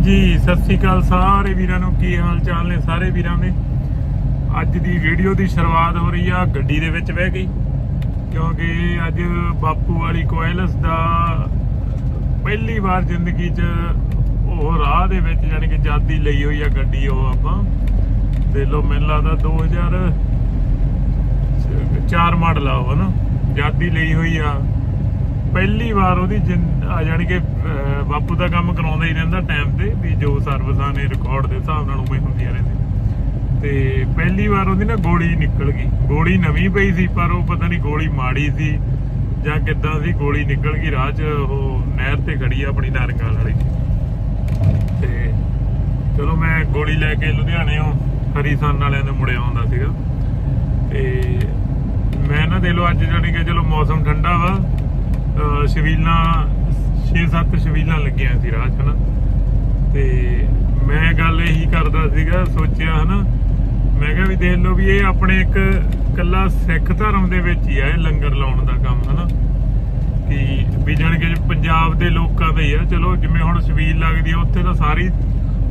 ਹਾਂਜੀ, ਸਤਿ ਸ੍ਰੀ ਅਕਾਲ ਸਾਰੇ ਵੀਰਾਂ ਨੂੰ, ਕੀ ਹਾਲ ਚਾਲ ਨੇ ਸਾਰੇ ਵੀਰਾਂ ਦੇ? ਅੱਜ ਦੀ ਵੀਡੀਓ ਦੀ ਸ਼ੁਰੂਆਤ ਹੋ ਰਹੀ ਆ, ਗੱਡੀ ਦੇ ਵਿੱਚ ਬਹਿ ਗਈ ਕਿਉਂਕਿ ਅੱਜ ਬਾਪੂ ਵਾਲੀ ਕੋਇਲਸ ਦਾ ਪਹਿਲੀ ਵਾਰ ਜ਼ਿੰਦਗੀ 'ਚ ਉਹ ਰਾਹ ਦੇ ਵਿੱਚ ਯਾਨੀ ਕਿ ਜਾਦੀ ਲਈ ਹੋਈ ਆ ਗੱਡੀ ਉਹ ਆਪਾਂ। ਤੇ ਲੋ ਮੈਨੂੰ ਲੱਗਦਾ 2000 ਚਾਰ ਮਾਡਲ ਆ ਉਹ ਨਾ ਜਾਦੀ ਲਈ ਹੋਈ ਆ। ਪਹਿਲੀ ਵਾਰ ਉਹਦੀ ਜਿੰਦ- ਜਾਣੀ ਕਿ ਬਾਪੂ ਦਾ ਕੰਮ ਕਰਾਉਂਦਾ ਹੀ ਰਹਿੰਦਾ ਟਾਈਮ ਤੇ ਵੀ ਜੋ ਸਰਵਿਸਾਂ ਨੇ ਰਿਕਾਰਡ ਦੇ ਹਿਸਾਬ ਨਾਲ ਉਵੇਂ ਹੁੰਦੀਆਂ ਰਹਿੰਦੀਆਂ। ਤੇ ਪਹਿਲੀ ਵਾਰ ਉਹਦੀ ਨਾ ਗੋਲੀ ਨਿਕਲ ਗਈ। ਗੋਲੀ ਨਵੀਂ ਪਈ ਸੀ, ਪਰ ਉਹ ਪਤਾ ਨਹੀਂ ਗੋਲੀ ਮਾੜੀ ਸੀ ਜਾਂ ਕਿੱਦਾਂ ਸੀ, ਗੋਲੀ ਨਿਕਲ ਗਈ। ਰਾਹ 'ਚ ਉਹ ਨਹਿਰ ਤੇ ਖੜੀ ਆ ਆਪਣੀ ਨਾਰੰਗਾਲ ਵਾਲੀ। ਤੇ ਚਲੋ ਮੈਂ ਗੋਲੀ ਲੈ ਕੇ ਲੁਧਿਆਣੇੋਂ ਹਰੀਸਨ ਵਾਲਿਆਂ ਦੇ ਮੁੜੇ ਆਉਂਦਾ ਸੀਗਾ। ਤੇ ਮੈਂ ਨਾ ਦੇ ਲੋ ਅੱਜ ਜਾਣੀ ਕਿ ਚਲੋ ਮੌਸਮ ਠੰਡਾ ਵਾ। ਅਹ ਸ਼ਬੀਲਾਂ 6-7 ਸ਼ਬੀਲਾਂ ਲੱਗੀਆਂ ਸੀ ਰਾਹ 'ਚ ਨਾ ਤੇ ਮੈਂ ਗੱਲ ਇਹੀ ਕਰਦਾ ਸੀਗਾ, ਸੋਚਿਆ, ਹਨਾ। ਮੈਂ ਕਿਹਾ ਵੀ ਦੇਖ ਲਓ ਵੀ ਇਹ ਆਪਣੇ ਇੱਕ ਕੱਲਾ ਸਿੱਖ ਧਰਮ ਦੇ ਵਿੱਚ ਹੀ ਆ, ਇਹ ਲੰਗਰ ਲਾਉਣ ਦਾ ਕੰਮ, ਹਨਾ। ਕਿ ਵੀ ਜਾਣ ਕੇ ਪੰਜਾਬ ਦੇ ਲੋਕਾਂ ਦਾ ਹੀ ਆ। ਚਲੋ, ਜਿਵੇਂ ਹੁਣ ਸ਼ਬੀਲ ਲੱਗਦੀ ਆ, ਉੱਥੇ ਤਾਂ ਸਾਰੇ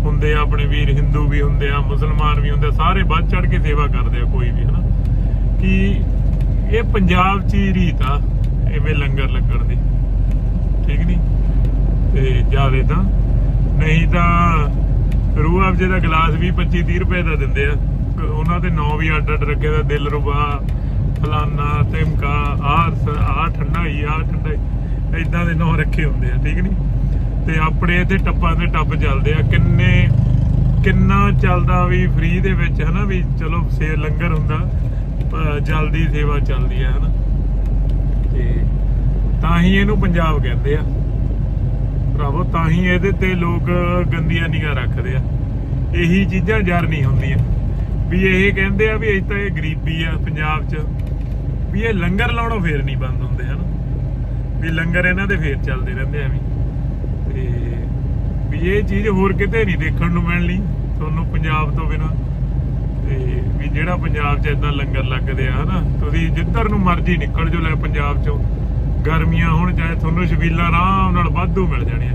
ਹੁੰਦੇ ਆ ਆਪਣੇ ਵੀਰ, ਹਿੰਦੂ ਵੀ ਹੁੰਦੇ ਆ, ਮੁਸਲਮਾਨ ਵੀ ਹੁੰਦੇ ਆ, ਸਾਰੇ ਵੱਧ ਚੜ ਕੇ ਸੇਵਾ ਕਰਦੇ ਆ, ਕੋਈ ਵੀ, ਹਨਾ। ਕਿ ਇਹ ਪੰਜਾਬ 'ਚ ਹੀ ਰੀਤ ਆ ਐਵੇਂ ਲੰਗਰ ਲੱਗਣ ਦੀ। ਠੀਕ ਨਹੀਂ? ਤੇ ਜਿਆਦੇ ਤਾਂ। ਨਹੀਂ ਤਾਂ ਰੂਹ ਅਫਜੇ ਦਾ ਗਲਾਸ ਵੀ 25 30 ਰੁਪਏ ਦਾ ਦਿੰਦੇ ਆ। ਉਹਨਾਂ ਦੇ ਨਾਂ ਵੀ ਅੱਡ ਅੱਡ ਰੱਖੇ ਦਾ, ਦਿਲ ਰੁਬਾ, ਫਲਾਨਾ ਤਿਮਕਾ ਆਹ ਆ ਠੰਡਾ ਹੀ ਆ ਠੰਡਾ ਹੀ ਇਦਾਂ ਦੇ ਨਾਂ ਰੱਖੇ ਹੁੰਦੇ ਆ, ਠੀਕ ਨਹੀਂ? ਤੇ ਆਪਣੇ ਤੇ ਟੱਪਾਂ ਦੇ ਟੱਪ ਚੱਲਦੇ ਆ। ਕਿੰਨੇ, ਕਿੰਨਾ ਚੱਲਦਾ ਵੀ ਫ੍ਰੀ ਦੇ ਵਿੱਚ, ਹਨਾ ਵੀ ਚਲੋ ਸੇ ਲੰਗਰ ਹੁੰਦਾ ਜਲਦੀ ਸੇਵਾ ਚੱਲਦੀ ਆ, ਹਨਾ? ਤੇ ਤਾਂ ਹੀ ਇਹਨੂੰ ਪੰਜਾਬ ਕਹਿੰਦੇ ਆ। ਭਰਾਵੋ, ਤਾਂ ਹੀ ਇਹਦੇ ਤੇ ਲੋਕ ਗੰਦੀਆਂ ਨਿਗਾਹ ਰੱਖਦੇ ਆ। ਇਹੀ ਚੀਜ਼ਾਂ ਜਰ ਨਹੀਂ ਹੁੰਦੀਆਂ। ਵੀ ਇਹ ਕਹਿੰਦੇ ਆ ਵੀ ਇਹ ਤਾਂ ਇਹ ਗਰੀਬੀ ਆ ਪੰਜਾਬ 'ਚ। ਵੀ ਇਹ ਲੰਗਰ ਲਾਉਣੋਂ ਫੇਰ ਨਹੀਂ ਬੰਦ ਹੁੰਦੇ, ਹਨ? ਵੀ ਲੰਗਰ ਇਹਨਾਂ ਦੇ ਫੇਰ ਚੱਲਦੇ ਰਹਿੰਦੇ ਆ ਵੀ ਤੇ ਵੀ ਇਹ ਚੀਜ਼ ਹੋਰ ਕਿਤੇ ਨਹੀਂ ਦੇਖਣ ਨੂੰ ਮਿਲਣੀ, ਤੁਹਾਨੂੰ ਪੰਜਾਬ ਤੋਂ ਬਿਨਾ। ਤੇ ਵੀ ਜਿਹੜਾ ਪੰਜਾਬ 'ਚ ਇਦਾਂ ਲੰਗਰ ਲੱਗਦੇ ਆ, ਹਨਾ? ਤੁਸੀਂ ਜਿੱਧਰ ਨੂੰ ਮਰਜ਼ੀ ਨਿਕਲ ਜੋ ਲੈ ਪੰਜਾਬ 'ਚੋਂ। ਗਰਮੀਆਂ ਹੁਣ ਚਾਹੇ ਤੁਹਾਨੂੰ ਛਬੀਲਾਂ ਆਰਾਮ ਨਾਲ ਵਾਧੂ ਮਿਲ ਜਾਣੀਆਂ।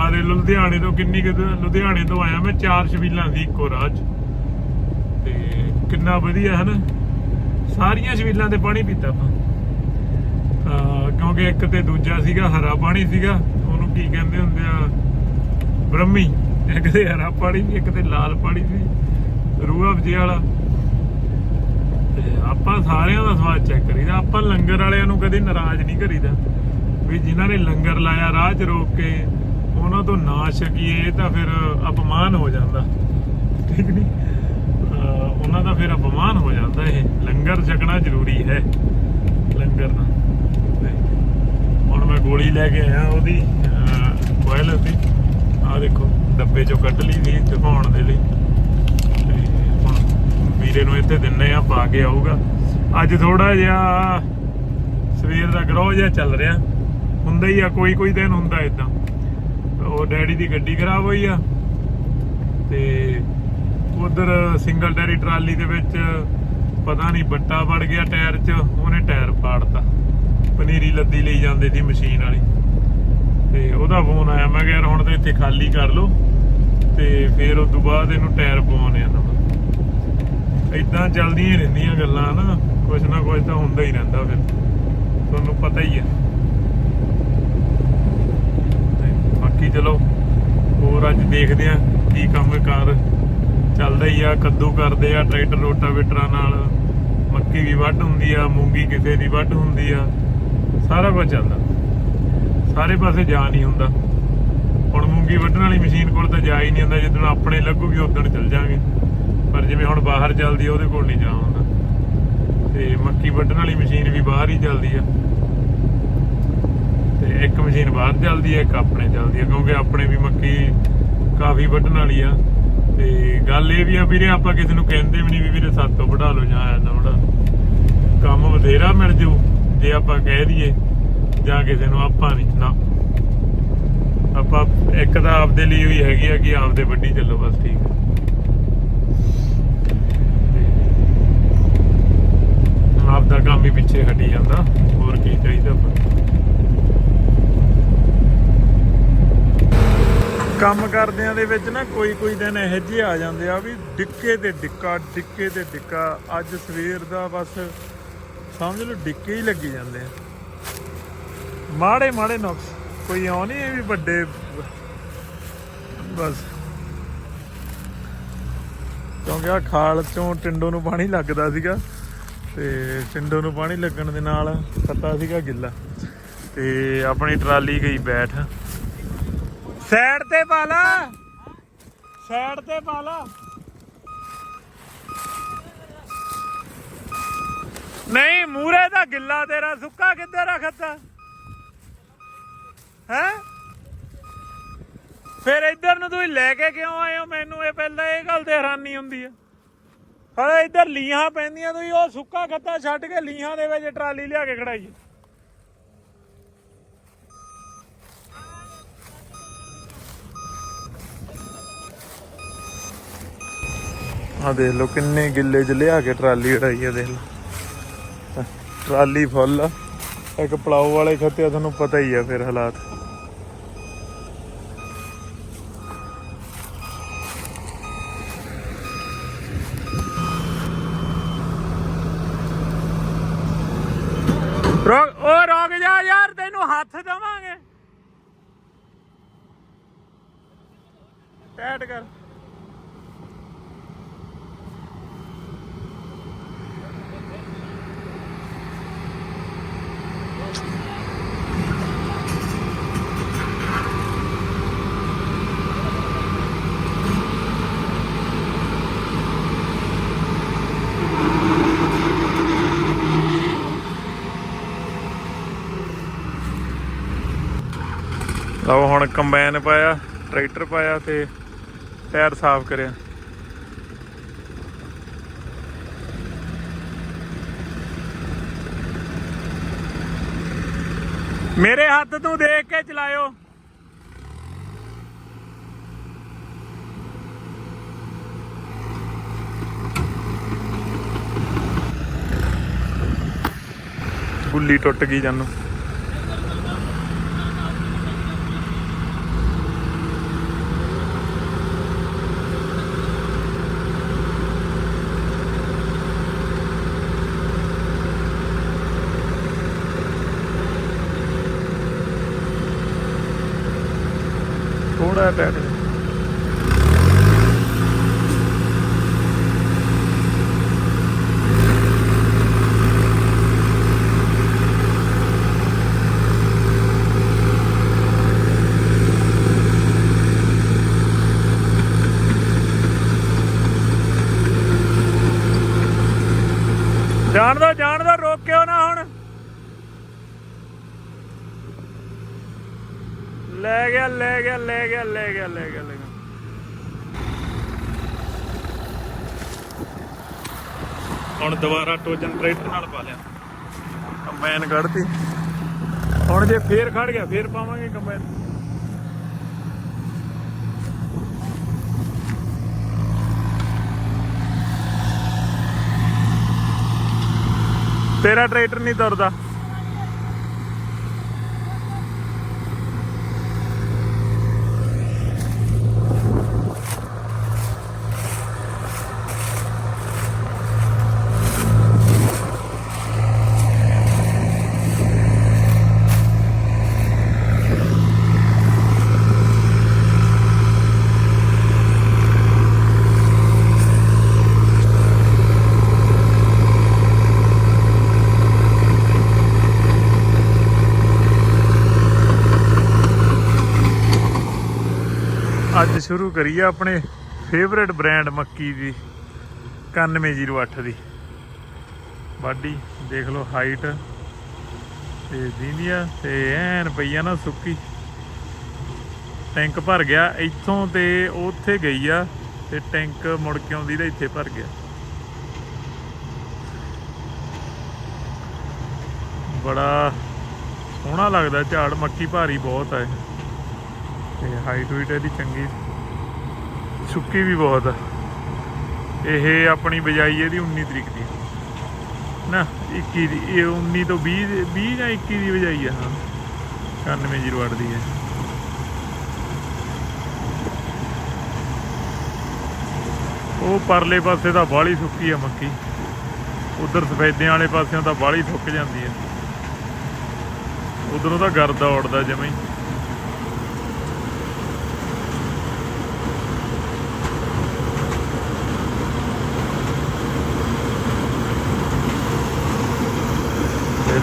ਆਹ ਲੁਧਿਆਣੇ ਤੋਂ ਕਿੰਨੀ ਕੁ ਲੁਧਿਆਣੇ ਤੋਂ ਆਇਆ ਮੈਂ ਚਾਰ ਛਬੀਲਾਂ ਸੀ ਇੱਕੋ ਰਾਹ 'ਚ। ਤੇ ਕਿੰਨਾ ਵਧੀਆ, ਹਨਾ? ਸਾਰੀਆਂ ਛਬੀਲਾਂ ਤੇ ਪਾਣੀ ਪੀਤਾ ਆਪਾਂ। ਤਾਂ ਕਿਉਂਕਿ ਇੱਕ ਤੇ ਦੂਜਾ ਸੀਗਾ, ਹਰਾ ਪਾਣੀ ਸੀਗਾ। ਉਹਨੂੰ ਕੀ ਕਹਿੰਦੇ ਹੁੰਦੇ ਆ? ਬ੍ਰਹਮੀ। ਇੱਕ ਤੇ ਹਰਾ ਪਾਣੀ ਸੀ, ਇੱਕ ਤੇ ਲਾਲ ਪਾਣੀ ਸੀ। ਰੂਹ ਅਫਜੇ ਵਾਲਾ। ਤੇ ਆਪਾਂ ਸਾਰਿਆਂ ਦਾ ਸਵਾਦ ਚੈੱਕ ਕਰੀਦਾ। ਆਪਾਂ ਲੰਗਰ ਵਾਲਿਆਂ ਨੂੰ ਕਦੇ ਨਾਰਾਜ਼ ਨਹੀਂ ਕਰੀਦਾ ਵੀ ਜਿਨ੍ਹਾਂ ਨੇ ਲੰਗਰ ਲਾਇਆ, ਰਾਹ 'ਚ ਰੋਕ ਕੇ ਉਹਨਾਂ ਤੋਂ ਨਾ ਛਕੀਏ ਤਾਂ ਫਿਰ ਅਪਮਾਨ ਹੋ ਜਾਂਦਾ। ਠੀਕ ਨਹੀਂ ਉਹਨਾਂ ਦਾ ਫਿਰ ਅਪਮਾਨ ਹੋ ਜਾਂਦਾ ਇਹ। ਲੰਗਰ ਛਕਣਾ ਜ਼ਰੂਰੀ ਹੈ। ਲੰਗਰ ਦਾ। ਹੁਣ ਮੈਂ ਗੋਲੀ ਲੈ ਕੇ ਆਇਆ ਉਹਦੀ ਕੋਇਲ ਦੀ। ਆ ਦੇਖੋ, ਡੱਬੇ ਚੋਂ ਕੱਢ ਲਈ ਸੀ, ਦਿਖਾਉਣ ਦੇ ਲਈ। ਵੀਰੇ ਨੂੰ ਇੱਥੇ ਦਿੰਨੇ ਆ, ਪਾ ਕੇ ਆਊਗਾ। ਅੱਜ ਥੋੜਾ ਜਿਹਾ ਸਵੇਰ ਦਾ ਗਰੋਹ ਜਿਹਾ ਚੱਲ ਰਿਹਾ। ਹੁੰਦਾ ਹੀ ਆ, ਕੋਈ ਕੋਈ ਦਿਨ ਹੁੰਦਾ ਇਦਾਂ ਉਹ ਡੈਡੀ ਦੀ ਗੱਡੀ ਖਰਾਬ ਹੋਈ ਆ। ਤੇ ਉਧਰ ਸਿੰਗਲ ਟਾਇਰੀ ਟਰਾਲੀ ਦੇ ਵਿੱਚ ਪਤਾ ਨਹੀਂ ਬੱਟਾ ਵੜ ਗਿਆ ਟਾਇਰ 'ਚ, ਉਹਨੇ ਟਾਇਰ ਪਾੜਤਾ। ਪਨੀਰੀ ਲੱਦੀ ਲਈ ਜਾਂਦੇ ਸੀ ਮਸ਼ੀਨ ਵਾਲੀ। ਤੇ ਉਹਦਾ ਫੋਨ ਆਇਆ, ਮੈਂ ਕਿਹਾ ਯਾਰ ਹੁਣ ਤੇ ਇੱਥੇ ਖਾਲੀ ਕਰ ਲਓ। ਤੇ ਫਿਰ ਉਸ ਤੋਂ ਬਾਅਦ ਇਹਨੂੰ ਟਾਇਰ ਪਵਾਉਣੇ ਆ ਇਦਾਂ ਚੱਲਦੀਆਂ ਹੀ ਰਹਿੰਦੀਆਂ ਗੱਲਾਂ ਨਾ ਕੁਛ ਨਾ ਕੁਛ ਤਾਂ ਹੁੰਦਾ ਹੀ ਰਹਿੰਦਾ ਫਿਰ। ਤੁਹਾਨੂੰ ਪਤਾ ਹੀ ਹੈ। ਬਾਕੀ ਚਲੋ, ਹੋਰ ਅੱਜ ਦੇਖਦੇ ਆ ਕੀ ਕੰਮ ਕਾਰ ਚੱਲਦਾ ਹੀ ਆ, ਕੱਦੂ ਕਰਦੇ ਆ, ਟਰੈਕਟਰ ਰੋਟਾਵੇਟਰਾਂ ਨਾਲ। ਮੱਕੀ ਵੀ ਵੱਢ ਹੁੰਦੀ ਆ, ਮੂੰਗੀ ਕਿਸੇ ਦੀ ਵੱਢ ਹੁੰਦੀ ਆ। ਸਾਰਾ ਕੁਝ ਚੱਲਦਾ। ਸਾਰੇ ਪਾਸੇ ਜਾ ਨਹੀਂ ਹੁੰਦਾ। ਹੁਣ ਮੂੰਗੀ ਵੱਢਣ ਵਾਲੀ ਮਸ਼ੀਨ ਕੋਲ ਤਾਂ ਜਾ ਹੀ ਨਹੀਂ ਹੁੰਦਾ ਜਦੋਂ ਆਪਣੇ ਲੱਗੂਗੀ ਉਦੋਂ ਚੱਲ ਜਾਾਂਗੇ ਪਰ ਜਿਵੇਂ ਹੁਣ ਬਾਹਰ ਚੱਲਦੀ ਆ, ਉਹਦੇ ਕੋਲ ਨਹੀਂ ਜਾ ਹੁੰਦਾ। ਤੇ ਮੱਕੀ ਵੱਢਣ ਵਾਲੀ ਮਸ਼ੀਨ ਵੀ ਬਾਹਰ ਹੀ ਚੱਲਦੀ ਆ। ਤੇ ਇੱਕ ਮਸ਼ੀਨ ਬਾਹਰ ਚੱਲਦੀ ਆ, ਇੱਕ ਆਪਣੇ ਚੱਲਦੀ ਆ, ਕਿਉਂਕਿ ਆਪਣੇ ਵੀ ਮੱਕੀ ਕਾਫੀ ਵੱਢਣ ਵਾਲੀ ਆ। ਤੇ ਗੱਲ ਇਹ ਵੀ ਆ ਵੀਰੇ, ਆਪਾਂ ਕਿਸੇ ਨੂੰ ਕਹਿੰਦੇ ਵੀ ਨਹੀਂ ਵੀ ਵੀਰੇ ਸਾਤੋਂ ਵਢਾ ਲਓ ਜਾਂ ਐਦਾਂ ਵਢਾ ਕੰਮ ਬਥੇਰਾ ਮਿਲ ਜੂ, ਜੇ ਆਪਾਂ ਕਹਿ ਦਈਏ, ਜਾਂ ਕਿਸੇ ਨੂੰ ਆਪਾਂ ਨਹੀਂ, ਨਾ। ਆਪਾਂ ਇੱਕ ਤਾਂ ਆਪਦੇ ਲਈ ਹੋਈ ਹੈਗੀ ਆ ਕਿ ਆਪਦੇ ਵੱਡੀ ਚੱਲੋ, ਬਸ ਠੀਕ ਆ। ਤੇ ਆਪਦਾ ਕੰਮ ਹੀ ਪਿੱਛੇ ਹਟੀ ਜਾਂਦਾ ਹੋਰ ਕੀ ਚਾਹੀਦਾ ਆਪਾਂ ਕੰਮ ਕਰਦਿਆਂ ਦੇ ਵਿੱਚ ਨਾ ਕੋਈ ਕੋਈ ਦਿਨ ਇਹੋ ਜਿਹੇ ਆ ਜਾਂਦੇ ਆ ਵੀ ਡਿੱਕੇ ਤੇ ਡਿੱਕਾ, ਡਿੱਕੇ ਤੇ ਡਿੱਕਾ। ਅੱਜ ਸਵੇਰ ਦਾ ਬਸ ਸਮਝ ਲਓ ਡਿੱਕੇ ਹੀ ਲੱਗੀ ਜਾਂਦੇ ਆ। ਮਾੜੇ ਮਾੜੇ ਨੁਕਸ। ਕੋਈ ਆਉ ਨਹੀਂ ਇਹ ਵੀ ਵੱਡੇ ਬਸ। ਕਿਉਂਕਿ ਆ ਖਾਲ ਚੋਂ ਟਿੰਡੋ ਨੂੰ ਪਾਣੀ ਲੱਗਦਾ ਸੀਗਾ ਤੇ ਟਿੰਡੋ ਨੂੰ ਪਾਣੀ ਲੱਗਣ ਦੇ ਨਾਲ ਖੱਤਾ ਸੀਗਾ ਗਿੱਲਾ। ਤੇ ਆਪਣੀ ਟਰਾਲੀ ਗਈ ਬੈਠ। ਸਾਈਡ ਤੇ ਪਾ ਲਾ। ਸਾਈਡ ਤੇ ਪਾ ਲਾ। ਨਹੀਂ ਮੂਰੇ ਦਾ ਗਿੱਲਾ ਤੇਰਾ, ਸੁੱਕਾ ਕਿੱਧਰ ਰੱਖਤਾ? ਹੈ? ਫਿਰ ਇੱਧਰ ਨੂੰ ਤੁਸੀਂ ਲੈ ਕੇ ਕਿਉਂ ਆਏ ਹੋ? ਮੈਨੂੰ ਇਹ ਪਹਿਲਾਂ ਇਹ ਗੱਲ ਤੇ ਹੈਰਾਨੀ ਹੁੰਦੀ ਹੈ ਹਲੇ ਇੱਧਰ ਲੀਹਾਂ ਪੈਂਦੀਆਂ, ਤੁਸੀਂ ਉਹ ਸੁੱਕਾ ਖੱਤਾ ਛੱਡ ਕੇ ਲੀਹਾਂ ਦੇ ਵਿੱਚ ਟਰਾਲੀ ਲਿਆ ਕੇ ਖੜਾਈ ਆ ਦੇਖ ਲਓ ਕਿੰਨੇ ਗਿੱਲੇ ਚ ਲਿਆ ਕੇ ਟਰਾਲੀ ਉਡਾਈ ਆ, ਦੇਖ ਲਓ। ਟਰਾਲੀ ਫੁੱਲ ਆ। ਇੱਕ ਪਲਾਉ ਵਾਲੇ ਖੱਤੇ ਤੁਹਾਨੂੰ ਪਤਾ ਹੀ ਆ ਫਿਰ ਹਾਲਾਤ। ਰੋਕ ਉਹ ਰੋਕ ਜਾ ਯਾਰ, ਤੈਨੂੰ ਹੱਥ ਦਵਾਂਗੇ। ਟੈਟ ਕਰ। ਲਓ ਹੁਣ ਕੰਬਾਈਨ ਪਾਇਆ, ਟਰੈਕਟਰ ਪਾਇਆ ਤੇ ਟਾਇਰ ਸਾਫ਼ ਕਰਿਆ। ਮੇਰੇ ਹੱਥ ਤੋਂ ਦੇਖ ਕੇ ਚਲਾਇਓ। ਗੁੱਲੀ ਟੁੱਟ ਗਈ ਜਾਨੂੰ। ਥੋੜਾ ਟਾਈਟ ਜਾਣ ਦੋ ਜਾਣ ਦੋ ਰੋਕਿਓ ਨਾ ਹੁਣ ਲੈ ਗਿਆ ਲੈ ਗਿਆ ਲੈ ਗਿਆ ਲੈ ਗਿਆ ਲੈ ਗਿਆ ਲੈ ਗਿਆ ਹੁਣ ਦੁਬਾਰਾ ਟੋਜਨ ਟਰੈਕਟਰ ਨਾਲ ਪਾ ਲਿਆ। ਕੰਬਾਈਨ ਕੱਢਤੀ। ਹੁਣ ਜੇ ਫੇਰ ਖੜ ਗਿਆ ਫੇਰ ਪਾਵਾਂਗੇ ਕੰਬਾਈਨ। ਤੇਰਾ ਟਰੈਕਟਰ ਨਹੀਂ ਤੁਰਦਾ। ਅੱਜ ਸ਼ੁਰੂ ਕਰੀਏ ਆਪਣੇ ਫੇਵਰੇਟ ਬ੍ਰਾਂਡ ਮੱਕੀ ਦੀ 9108 ਦੀ। ਬਾਡੀ ਦੇਖ ਲਓ ਹਾਈਟ ਤੇ ਦੀਨੀਆ ਤੇ ਐਨ ਪਈਆ ਨਾ ਸੁੱਕੀ। ਟੈਂਕ ਭਰ ਗਿਆ, ਇੱਥੋਂ ਤੇ ਉੱਥੇ ਗਈ ਆ, ਤੇ ਟੈਂਕ ਮੁੜ ਕੇ ਆਉਂਦੀ ਤੇ ਇੱਥੇ ਭਰ ਗਿਆ। ਬੜਾ ਸੋਹਣਾ ਲੱਗਦਾ ਝਾੜ, ਮੱਕੀ ਭਾਰੀ ਬਹੁਤ ਹੈ ਤੇ ਹਾਈਟ ਵੀਟ ਇਹਦੀ ਚੰਗੀ। ਸੁੱਕੀ ਵੀ ਬਹੁਤ ਆ। ਇਹ ਆਪਣੀ ਬਜਾਈ ਇਹਦੀ 19 ਤਰੀਕ ਦੀ। ਨਾ 21 ਦੀ, ਇਹ 19 ਤੋਂ 20 20 ਜਾਂ 21 ਦੀ ਬਜਾਈ ਆ? ਹਾਂ। 9108 ਦੀ ਹੈ। ਉਹ ਪਰਲੇ ਪਾਸੇ ਤਾਂ ਬਾਲੀ ਸੁੱਕੀ ਆ ਮੱਕੀ। ਉਧਰ ਸਫੈਦਿਆਂ ਵਾਲੇ ਪਾਸਿਆਂ ਦਾ ਬਾਲੀ ਸੁੱਕ ਜਾਂਦੀ ਹੈ ਉਧਰੋਂ ਤਾਂ ਗਰਦਾ ਉੜਦਾ ਜਿਵੇਂ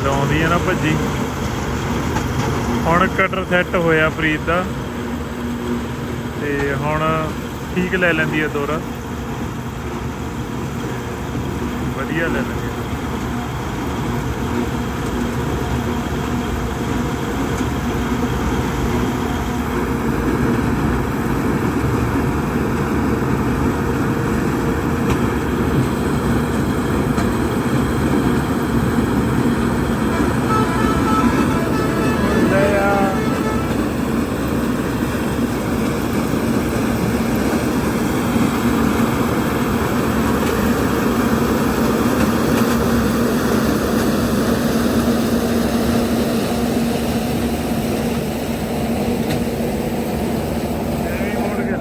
ਹੀ ਤੇ ਹੈ ਨਾ ਭੱਜੀ। ਹੁਣ ਕਟਰ ਸੈੱਟ ਹੋਇਆ ਪ੍ਰੀਤ ਦਾ। ਤੇ ਹੁਣ ਠੀਕ ਲੈ ਲੈਂਦੀ ਹੈ ਦੋਰਾ। ਵਧੀਆ ਲੈ ਲੈਂਦੀ ਹੈ ਲੈ ਆ ਐਵੇਂ ਹੀ ਮੁੜ ਗਿਆ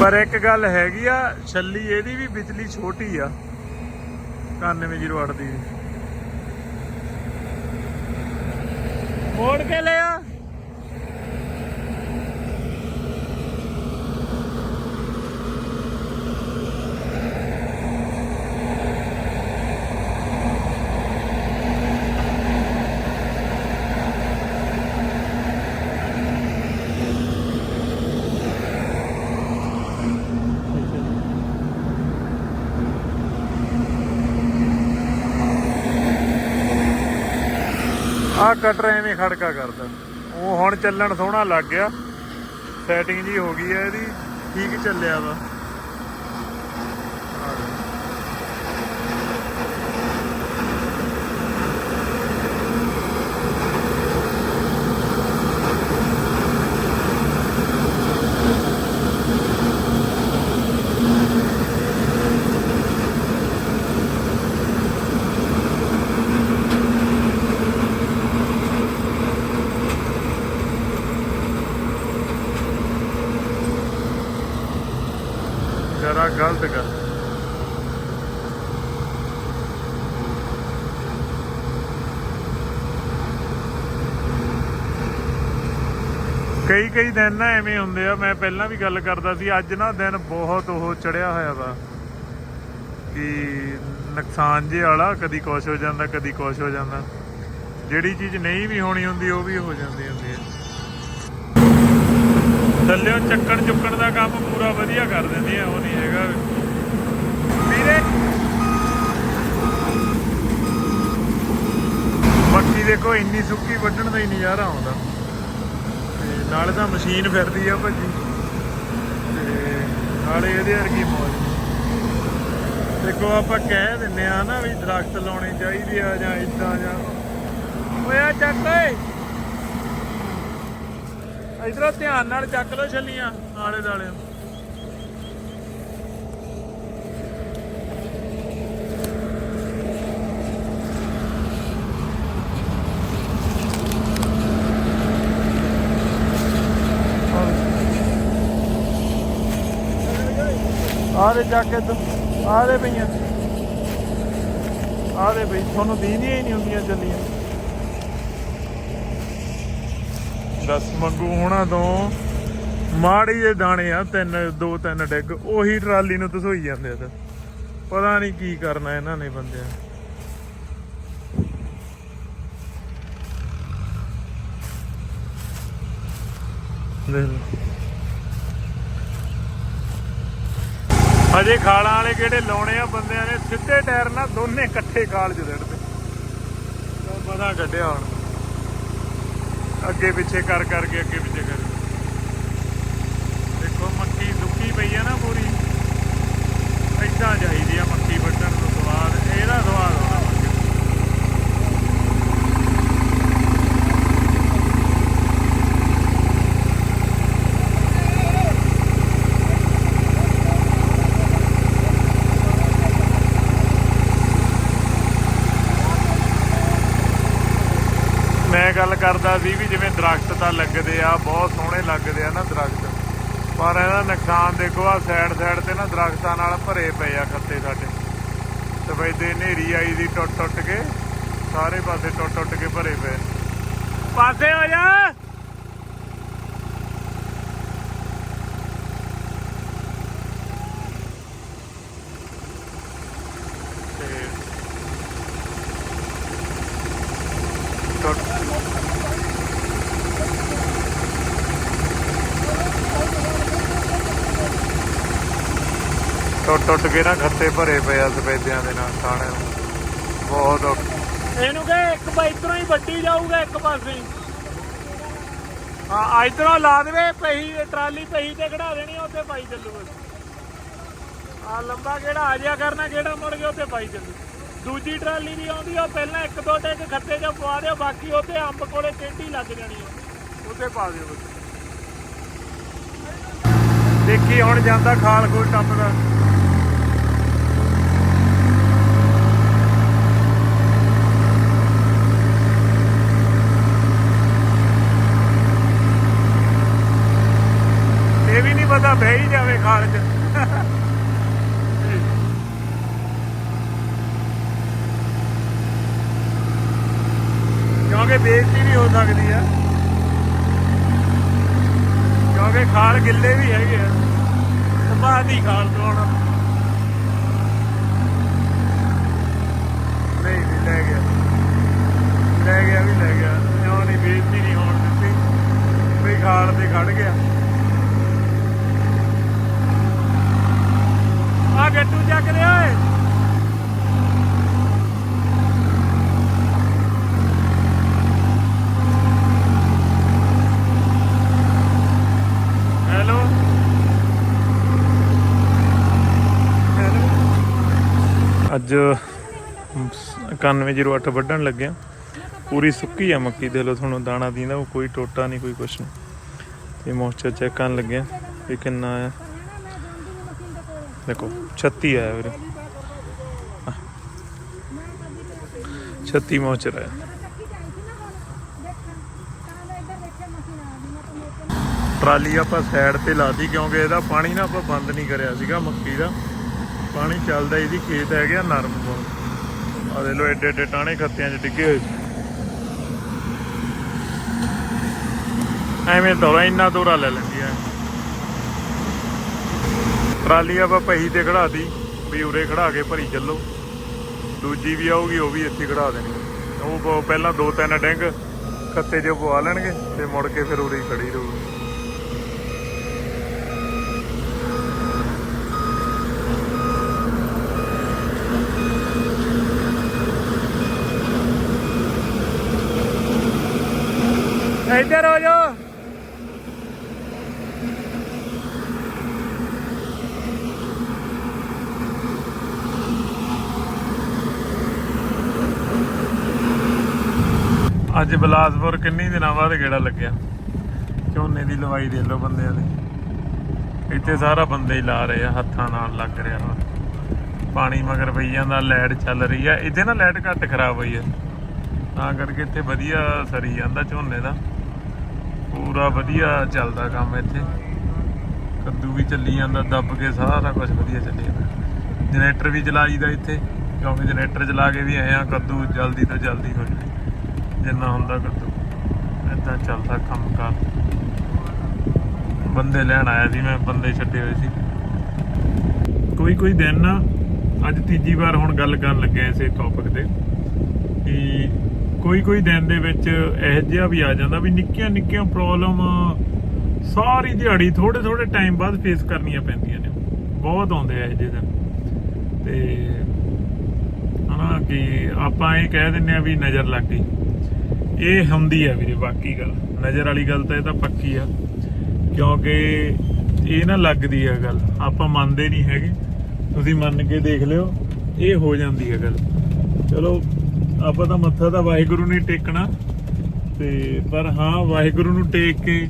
ਪਰ ਇੱਕ ਗੱਲ ਹੈਗੀ ਆ, ਛੱਲੀ ਇਹਦੀ ਵੀ ਬਿਜਲੀ ਛੋਟੀ ਆ। 9108 ਦੀ। ਮੋੜ ਕੇ ਲਿਆ ਆਹ ਕਟਰ ਐਵੇਂ ਖੜਕਾ ਕਰਦਾ। ਉਹ ਹੁਣ ਚੱਲਣ ਸੋਹਣਾ ਲੱਗ ਗਿਆ। ਸੈਟਿੰਗ ਜੀ ਹੋ ਗਈ ਹੈ ਇਹਦੀ। ਠੀਕ ਚੱਲਿਆ ਵਾ ਜਰਾ ਗਲਤ ਕਰ ਕਈ ਦਿਨ ਨਾ ਐਵੇਂ ਹੁੰਦੇ ਆ, ਮੈਂ ਪਹਿਲਾਂ ਵੀ ਗੱਲ ਕਰਦਾ ਸੀ, ਅੱਜ ਨਾ ਦਿਨ ਬਹੁਤ ਉਹ ਚੜਿਆ ਹੋਇਆ ਵਾ ਕਿ ਨੁਕਸਾਨ ਜੇ ਵਾਲਾ, ਕਦੀ ਕੁਛ ਹੋ ਜਾਂਦਾ, ਕਦੀ ਕੁਛ ਹੋ ਜਾਂਦਾ। ਜਿਹੜੀ ਚੀਜ਼ ਨਹੀਂ ਵੀ ਹੋਣੀ ਹੁੰਦੀ, ਉਹ ਵੀ ਹੋ ਜਾਂਦੀ ਹੁੰਦੀ ਹੈ ਥੱਲਿਓ ਚੱਕਣ ਚੁੱਕਣ ਦਾ ਕੰਮ ਪੂਰਾ ਵਧੀਆ ਕਰ ਦਿੰਦੀ ਆ, ਉਹ ਨਹੀਂ ਹੈਗਾ। ਵੀਰੇ! ਮੱਕੀ ਦੇਖੋ, ਇੰਨੀ ਸੁੱਕੀ ਵੱਢਣ ਦਾ ਹੀ ਨਜ਼ਾਰਾ ਆਉਂਦਾ। ਨਾਲੇ ਤਾਂ ਮਸ਼ੀਨ ਫਿਰਦੀ ਆ ਭਾਜੀ। ਤੇ ਨਾਲੇ ਇਹਦੇ ਵਰਗੀ ਮੌਜ। ਦੇਖੋ, ਆਪਾਂ ਕਹਿ ਦਿੰਨੇ ਆ ਨਾ ਵੀ ਦਰਖਤ ਲਾਉਣੇ ਚਾਹੀਦੇ ਆ ਜਾਂ ਇਦਾਂ ਜਾਂ। ਓਏ ਆ ਚੱਕ ਓਏ। ਇਧਰੋਂ ਧਿਆਨ ਨਾਲ ਚੱਕ ਲੋ ਛੱਲੀਆਂ ਆਲੇ ਦਾਲੇ ਆਰੇ ਜਾ ਕੇ ਆਰੇ ਪਈਆਂ। ਆਰੇ ਬਈ ਤੁਹਾਨੂੰ ਦੀਦੀਆਂ ਹੀ ਨਹੀਂ ਹੁੰਦੀਆਂ ਚੱਲੀਆਂ। ਦਸ, ਮੰਗੂ ਹੋਣਾ ਤੋਂ ਮਾੜੀ ਜਿਹੇ ਦਾਣੇ ਆ, ਤਿੰਨ, ਦੋ, ਤਿੰਨ ਡਿੱਗ, ਉਹੀ ਟਰਾਲੀ ਨੂੰ ਧਸੋਈ ਜਾਂਦੇ ਆ ਪਤਾ ਨਹੀਂ ਕੀ ਕਰਨਾ ਇਹਨਾਂ ਨੇ ਬੰਦਿਆਂ ਦੇਖ ਹਜੇ ਖਾਲਾਂ ਵਾਲੇ ਕਿਹੜੇ ਲਾਉਣੇ ਆ ਬੰਦਿਆਂ ਨੇ, ਸਿੱਧੇ ਟਾਇਰ ਨਾਲ ਦੋਨੇ ਇਕੱਠੇ ਖਾਲ 'ਚ ਦਿੱਤੇ। ਪਤਾ ਕੱਢਿਆ ਹੁਣ। ਅੱਗੇ ਪਿੱਛੇ ਕਰ ਕਰਕੇ, ਅੱਗੇ ਪਿੱਛੇ ਕਰ। ਦੇਖੋ, ਮੱਕੀ ਦੁੱਖੀ ਪਈ ਆ ਨਾ ਪੂਰੀ। ਏਦਾਂ ਚਾਹੀਦੀ ਆ ਮੱਕੀ ਵੱਢਣ ਤੋਂ ਸਵਾਦ ਇਹਦਾ ਸਵਾਦ ਆਉਣਾ ਮੱਕੀ ਦਾ। ਮੈਂ ਮੈਂ ਗੱਲ ਸੀ ਵੀ ਜਿਵੇਂ ਦਰਖਤ ਤਾਂ ਲੱਗਦੇ ਆ, ਬਹੁਤ ਸੋਹਣੇ ਲੱਗਦੇ ਆ ਨਾ ਦਰਖਤ। ਪਰ ਇਹਦਾ ਨੁਕਸਾਨ ਦੇਖੋ ਆ ਸਾਈਡ ਸਾਈਡ ਤੇ ਨਾ ਦਰਖਤਾਂ ਨਾਲ ਭਰੇ ਪਏ ਆ ਖੱਤੇ ਸਾਡੇ। ਸਵੇਦੇ ਹਨੇਰੀ ਆਈ ਦੀ ਟੁੱਟ ਟੁੱਟ ਕੇ, ਸਾਰੇ ਪਾਸੇ ਟੁੱਟ ਟੁੱਟ ਕੇ ਭਰੇ ਪਏ ਪਾਸੇ ਹੋ ਜਾ ਤੇ ਟੁੱਟ ਟੁੱਟ ਕੇ ਨਾ ਖੱਤੇ ਭਰੇ ਪਏ ਆ ਸਫੈਦਿਆਂ ਦੇ ਨਾਲ ਨੂੰ। ਬਹੁਤ। ਇਹਨੂੰ ਕਹੇ ਇੱਕ ਪਾ ਇਧਰੋਂ ਹੀ ਵੱਡੀ ਜਾਊਗਾ ਇੱਕ ਪਾਸੇ ਹੀ। ਹਾਂ ਇਧਰੋਂ ਲਾ ਦੇਵੇ ਪਹੀ ਟਰਾਲੀ ਪਹੀ ਤੇ ਖੜਾ ਦੇਣੀ ਆ, ਉੱਥੇ ਪਾਈ ਚੱਲੂ ਬਸ। ਆ ਲੰਬਾ ਕਿਹੜਾ ਆ ਜਿਆ ਕਰਨਾ ਕਿਹੜਾ ਮੁੜ ਗਿਆ ਉੱਥੇ ਪਾਈ ਚੱਲੂ। ਦੂਜੀ ਟਰਾਲੀ ਵੀ ਆਉਂਦੀ ਆ ਉਹ ਪਹਿਲਾਂ ਇੱਕ ਦੋ ਟੇਕ ਖੱਤੇ 'ਚ ਪਵਾ ਦਿਓ ਬਾਕੀ ਉੱਥੇ ਅੰਬ ਕੋਲੇ ਟੇਢੀ ਲੱਗ ਜਾਣੀ ਆ। ਉੱਥੇ ਪਾ ਦਿਓ ਬਸ। ਦੇਖੀ ਹੁਣ ਜਾਂਦਾ ਖਾਲ ਕੋਈ ਟੱਪਦਾ। ਇਹ ਬਹਿ ਹੀ ਜਾਵੇ ਖਾਲ 'ਚ। ਕਿਉਂਕਿ ਬੇਇੱਜ਼ਤੀ ਵੀ ਹੋ ਸਕਦੀ ਆ। ਕਿਉਂਕਿ ਖਾਲ ਗਿੱਲੇ ਵੀ ਹੈਗੇ ਆ। ਤਬਾਹ ਦੀ ਖਾਲ ਤੋਂ ਨਹੀਂ ਨਹੀਂ, ਲੈ ਗਿਆ। ਲੈ ਗਿਆ ਵੀ ਲੈ ਗਿਆ। ਕਿਉਂ ਨਹੀਂ, ਬੇਇੱਜ਼ਤੀ ਨਹੀਂ ਹੋਣ ਦਿੱਤੀ। ਵੀ ਖਾਲ ਤੇ ਖੜ ਗਿਆ। ਆ ਗੱਟੂ ਚੱਕ ਲਿਆ ਓਏ। ਹੈਲੋ। ਅੱਜ 9108 ਵੱਢਣ ਲੱਗਿਆ ਪੂਰੀ ਸੁੱਕੀ ਆ ਮੱਕੀ ਦੇ ਲੋ ਤੁਹਾਨੂੰ ਦਾਣਾ ਦੀਂਦਾ ਕੋਈ ਟੋਟਾ ਨਹੀਂ, ਕੋਈ ਕੁਛ ਨਹੀਂ। ਤੇ ਮੋਇਸਚਰ ਚੈੱਕ ਕਰਨ ਲੱਗਿਆ ਵੀ ਕਿੰਨਾ ਆਇਆ ਦੇਖੋ 36 ਆਇਆ ਵੀਰੇ। 36 ਮੋਇਸਚਰ ਆਇਆ ਟਰਾਲੀ ਆਪਾਂ ਸਾਈਡ ਤੇ ਲਾਤੀ ਕਿਉਂਕਿ ਇਹਦਾ ਪਾਣੀ ਨਾ ਆਪਾਂ ਬੰਦ ਨਹੀਂ ਕਰਿਆ ਸੀਗਾ ਮੱਕੀ ਦਾ। ਪਾਣੀ ਚੱਲਦਾ ਇਹਦੀ ਖੇਤ ਹੈਗੇ ਨਰਮ ਬਹੁਤ। ਆ ਦੇ ਲੋ ਐਡੇ ਐਡੇ ਟਾਣੇ ਖੱਤਿਆਂ 'ਚ ਡਿੱਗੇ ਹੋਏ ਸੀ। ਐਵੇਂ ਦੌਰਾ ਇੰਨਾ ਦੌਰਾ ਲੈ ਲੈਂਦੀ ਟਰਾਲੀ ਆਪਾਂ ਪਹੀ ਤੇ ਖੜਾਤੀ ਵੀ ਉਰੇ ਖੜਾ ਕੇ ਭਰੀ ਚੱਲੋ। ਦੂਜੀ ਵੀ ਆਊਗੀ, ਉਹ ਵੀ ਇੱਥੇ ਖੜਾ ਦੇਣੀ। ਉਹ ਪਹਿਲਾਂ ਦੋ ਤਿੰਨ ਡੈਂਗ ਖੱਤੇ ਜੋ ਪਵਾ ਲੈਣਗੇ ਤੇ ਮੁੜ ਕੇ ਫਿਰ ਉਰੇ ਹੀ ਖੜੀ ਰਹੂਗੀ ਇੱਧਰ ਹੋ ਜਾਓ ਅੱਜ ਬਲਾਸਪੁਰ ਕਿੰਨੀ ਦਿਨਾਂ ਬਾਅਦ ਗੇੜਾ ਲੱਗਿਆ? ਝੋਨੇ ਦੀ ਲਵਾਈ ਦੇ ਲੋ ਬੰਦਿਆਂ ਦੇ। ਇੱਥੇ ਸਾਰਾ ਬੰਦੇ ਹੀ ਲਾ ਰਹੇ ਆ ਹੱਥਾਂ ਨਾਲ ਲੱਗ ਰਿਹਾ ਵਾ। ਪਾਣੀ ਮਗਰ ਪਈ ਜਾਂਦਾ, ਲਾਈਟ ਚੱਲ ਰਹੀ ਆ। ਇੱਥੇ ਨਾ ਲਾਈਟ ਘੱਟ ਖਰਾਬ ਹੋਈ ਆ। ਤਾਂ ਕਰਕੇ ਇੱਥੇ ਵਧੀਆ ਸਰੀ ਜਾਂਦਾ ਝੋਨੇ ਦਾ। ਪੂਰਾ ਵਧੀਆ ਚੱਲਦਾ ਕੰਮ ਇੱਥੇ। ਕੱਦੂ ਵੀ ਚੱਲੀ ਜਾਂਦਾ, ਦੱਬ ਕੇ ਸਾਰਾ ਕੁਝ ਵਧੀਆ ਚੱਲੀ ਜਾਂਦਾ। ਜਨਰੇਟਰ ਵੀ ਚਲਾਈਦਾ ਇੱਥੇ। ਕਿਉਂਕਿ ਜਨਰੇਟਰ ਚਲਾ ਕੇ ਵੀ ਆਏ ਆ, ਕੱਦੂ ਜਲਦੀ ਤੋਂ ਜਲਦੀ ਹੋ ਜਾਵੇ ਜਿੰਨਾ ਹੁੰਦਾ ਕੱਦੂ ਏਦਾਂ ਚੱਲਦਾ ਕੰਮ ਕਾਰ ਬੰਦੇ ਲੈਣ ਆਇਆ ਸੀ ਮੈਂ, ਬੰਦੇ ਛੱਡੇ ਹੋਏ ਸੀ। ਕੋਈ ਕੋਈ ਦਿਨ ਨਾ, ਅੱਜ ਤੀਜੀ ਵਾਰ ਹੁਣ ਗੱਲ ਕਰਨ ਲੱਗਿਆ ਇਸੇ ਟੌਪਿਕ ਤੇ, ਕਿ ਕੋਈ ਕੋਈ ਦਿਨ ਦੇ ਵਿੱਚ ਇਹੋ ਜਿਹਾ ਵੀ ਆ ਜਾਂਦਾ ਵੀ ਨਿੱਕੀਆਂ ਨਿੱਕੀਆਂ ਪ੍ਰੋਬਲਮ ਸਾਰੀ ਦਿਹਾੜੀ ਥੋੜੇ ਥੋੜੇ ਟਾਈਮ ਬਾਅਦ ਫੇਸ ਕਰਨੀਆਂ ਪੈਂਦੀਆਂ ਨੇ। ਬਹੁਤ ਆਉਂਦੇ ਆ ਇਹੋ ਜਿਹੇ ਦਿਨ। ਤੇ ਹਨਾ ਕਿ ਆਪਾਂ ਇਹ ਕਹਿ ਦਿੰਨੇ ਆ ਵੀ ਨਜ਼ਰ ਲੱਗ ਗਈ। ਇਹ ਹੁੰਦੀ ਆ ਵੀਰੇ, ਬਾਕੀ ਗੱਲ। ਨਜ਼ਰ ਵਾਲੀ ਗੱਲ ਤਾਂ ਇਹ ਤਾਂ ਪੱਕੀ ਆ। ਕਿਉਂਕਿ ਇਹ ਨਾ ਲੱਗਦੀ ਆ ਗੱਲ। ਆਪਾਂ ਮੰਨਦੇ ਨਹੀਂ ਹੈਗੇ। ਤੁਸੀਂ ਮੰਨ ਕੇ ਦੇਖ ਲਿਓ, ਇਹ ਹੋ ਜਾਂਦੀ ਹੈ ਗੱਲ। ਚਲੋ, ਆਪਾਂ ਤਾਂ ਮੱਥਾ ਤਾਂ ਵਾਹਿਗੁਰੂ ਨੇ ਟੇਕਣਾ। ਤੇ, ਪਰ ਹਾਂ, ਵਾਹਿਗੁਰੂ ਨੂੰ ਟੇਕ ਕੇ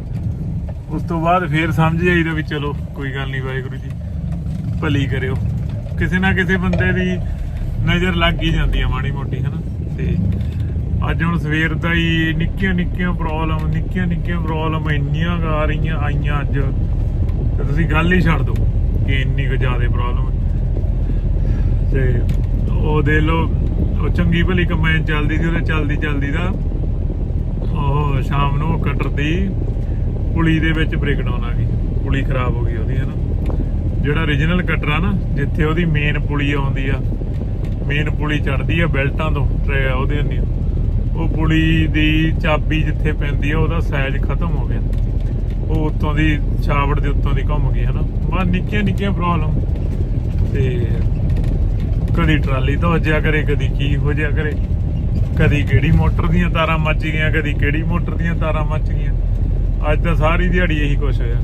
ਉਸ ਤੋਂ ਬਾਅਦ ਫੇਰ ਸਮਝ ਜਾਈਦਾ ਵੀ ਚਲੋ, ਕੋਈ ਗੱਲ ਨਹੀਂ ਵਾਹਿਗੁਰੂ ਜੀ, ਭਲੀ ਕਰਿਓ। ਕਿਸੇ ਨਾ ਕਿਸੇ ਬੰਦੇ ਦੀ ਨਜ਼ਰ ਲੱਗ ਹੀ ਜਾਂਦੀ ਆ ਮਾੜੀ ਮੋਟੀ, ਹਨਾ? ਤੇ ਅੱਜ ਹੁਣ ਸਵੇਰ ਦਾ ਹੀ ਨਿੱਕੀਆਂ ਨਿੱਕੀਆਂ ਪ੍ਰੋਬਲਮ ਨਿੱਕੀਆਂ ਨਿੱਕੀਆਂ ਪ੍ਰੋਬਲਮ ਇੰਨੀਆਂ ਕੁ ਆ ਰਹੀਆਂ ਆਈਆਂ ਅੱਜ। ਤੇ ਤੁਸੀਂ ਗੱਲ ਹੀ ਛੱਡ ਦਿਓ ਕਿ ਇੰਨੀ ਕੁ ਜ਼ਿਆਦਾ ਪ੍ਰੋਬਲਮ ਤੇ ਉਹ ਦੇ ਲੋ ਉਹ ਚੰਗੀ ਭਲੀ ਕੰਬਾਈਨ ਚੱਲਦੀ ਸੀ, ਉਹਦੇ ਚੱਲਦੀ ਚੱਲਦੀ ਦਾ ਉਹ ਸ਼ਾਮ ਨੂੰ ਉਹ ਕਟਰ ਦੀ ਪੁਲੀ ਦੇ ਵਿੱਚ ਬ੍ਰੇਕਡਾਊਨ ਆ ਗਈ। ਪੁਲੀ ਖਰਾਬ ਹੋ ਗਈ ਉਹਦੀ ਹੈ ਨਾ ਜਿਹੜਾ origignal ਕਟਰ ਆ ਨਾ, ਜਿੱਥੇ ਉਹਦੀ ਮੇਨ ਪੁਲੀ ਆਉਂਦੀ ਆ ਮੇਨ ਪੁਲੀ ਚੜਦੀ ਆ ਬੈਲਟਾਂ ਤੋਂ, ਟਰੇ ਉਹਦੇ ਨਹੀਂ ਉਹ ਪੁੜੀ ਦੀ ਚਾਬੀ ਜਿੱਥੇ ਪੈਂਦੀ ਆ, ਉਹਦਾ ਸਾਈਜ਼ ਖਤਮ ਹੋ ਗਿਆ। ਉਹ ਉੱਤੋਂ ਦੀ ਛਾਵੜ ਦੇ ਉੱਤੋਂ ਦੀ ਘੁੰਮ ਗਈ, ਹਨਾ। ਬਸ ਨਿੱਕੀਆਂ ਨਿੱਕੀਆਂ ਪ੍ਰੋਬਲਮ ਤੇ ਕਦੀ ਟਰਾਲੀ ਤੋਂ ਵੱਜਿਆ ਕਰੇ, ਕਦੀ ਕੀ ਹੋ ਜਾਇਆ ਕਰੇ। ਕਦੀ ਕਿਹੜੀ ਮੋਟਰ ਦੀਆਂ ਤਾਰਾਂ ਮੱਚ ਗਈਆਂ, ਕਦੀ ਕਿਹੜੀ ਮੋਟਰ ਦੀਆਂ ਤਾਰਾਂ ਮੱਚ ਗਈਆਂ। ਅੱਜ ਤਾਂ ਸਾਰੀ ਦਿਹਾੜੀ ਇਹੀ ਕੁਛ ਹੋਇਆ।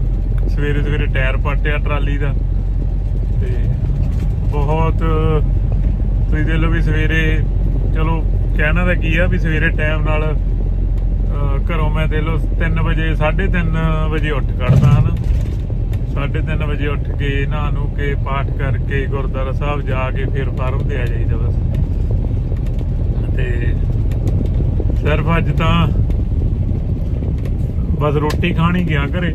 ਸਵੇਰੇ ਸਵੇਰੇ ਟਾਇਰ ਪਾਟਿਆ ਟਰਾਲੀ ਦਾ। ਤੇ ਬਹੁਤ, ਤੁਸੀਂ ਦੇ ਲਓ ਵੀ ਸਵੇਰੇ, ਚਲੋ ਕਹਿਣਾ ਤਾਂ ਕੀ ਆ ਵੀ ਸਵੇਰੇ ਟਾਈਮ ਨਾਲ ਘਰੋਂ ਮੈਂ ਦੇ ਲਓ 3 ਵਜੇ 3:30 ਵਜੇ ਉੱਠ ਖੜਦਾ ਹਨ 3:30 ਵਜੇ ਉੱਠ ਕੇ ਨਹਾ ਨੂੰ ਕੇ ਪਾਠ ਕਰਕੇ ਗੁਰਦੁਆਰਾ ਸਾਹਿਬ ਜਾ ਕੇ ਫਿਰ ਫਾਰਮ ਤੇ ਆ ਜਾਈਦਾ ਬਸ। ਤੇ ਸਿਰਫ ਅੱਜ ਤਾਂ ਬਸ ਰੋਟੀ ਖਾਣੀ ਗਿਆ ਘਰੇ।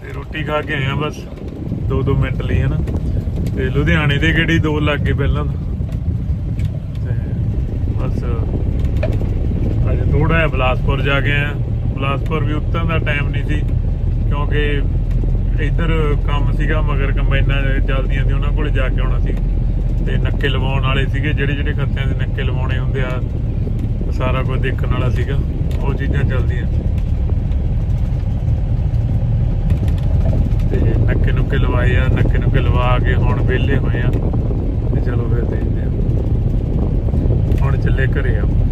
ਤੇ ਰੋਟੀ ਖਾ ਕੇ ਆਇਆ ਬਸ 2-2 ਮਿੰਟ ਲਈ ਹਨਾ ਤੇ ਲੁਧਿਆਣੇ ਦੇ ਗੇੜੀ ਦੋ ਲੱਗ ਗਏ ਪਹਿਲਾਂ ਤਾਂ। ਬਸ ਅੱਜ ਥੋੜਾ ਜਿਹਾ ਬਲਾਸਪੁਰ ਜਾ ਕੇ ਆ ਬਲਾਸਪੁਰ ਵੀ ਉੱਤਾਂ ਦਾ ਟਾਈਮ ਨਹੀਂ ਸੀ, ਕਿਉਂਕਿ ਇੱਧਰ ਕੰਮ ਸੀਗਾ, ਮਗਰ ਕੰਬਾਈਨਾਂ ਚੱਲਦੀਆਂ ਸੀ, ਉਹਨਾਂ ਕੋਲ ਜਾ ਕੇ ਆਉਣਾ ਸੀ। ਤੇ ਨੱਕੇ ਲਵਾਉਣ ਵਾਲੇ ਸੀਗੇ, ਜਿਹੜੇ ਜਿਹੜੇ ਖੱਤਿਆਂ ਦੇ ਨੱਕੇ ਲਵਾਉਣੇ ਹੁੰਦੇ ਆ, ਸਾਰਾ ਕੁਝ ਦੇਖਣ ਵਾਲਾ ਸੀਗਾ, ਉਹ ਚੀਜ਼ਾਂ ਚੱਲਦੀਆਂ। ਤੇ ਨੱਕੇ ਨੁੱਕੇ ਲਵਾਏ ਆ, ਨੱਕੇ ਨੁੱਕੇ ਲਵਾ ਕੇ ਹੁਣ ਵਿਹਲੇ ਹੋਏ ਆ। ਤੇ ਚਲੋ ਫਿਰ ਦੇਖਦੇ ਆ ਹੁਣ ਚੱਲੇ ਘਰੇ ਆ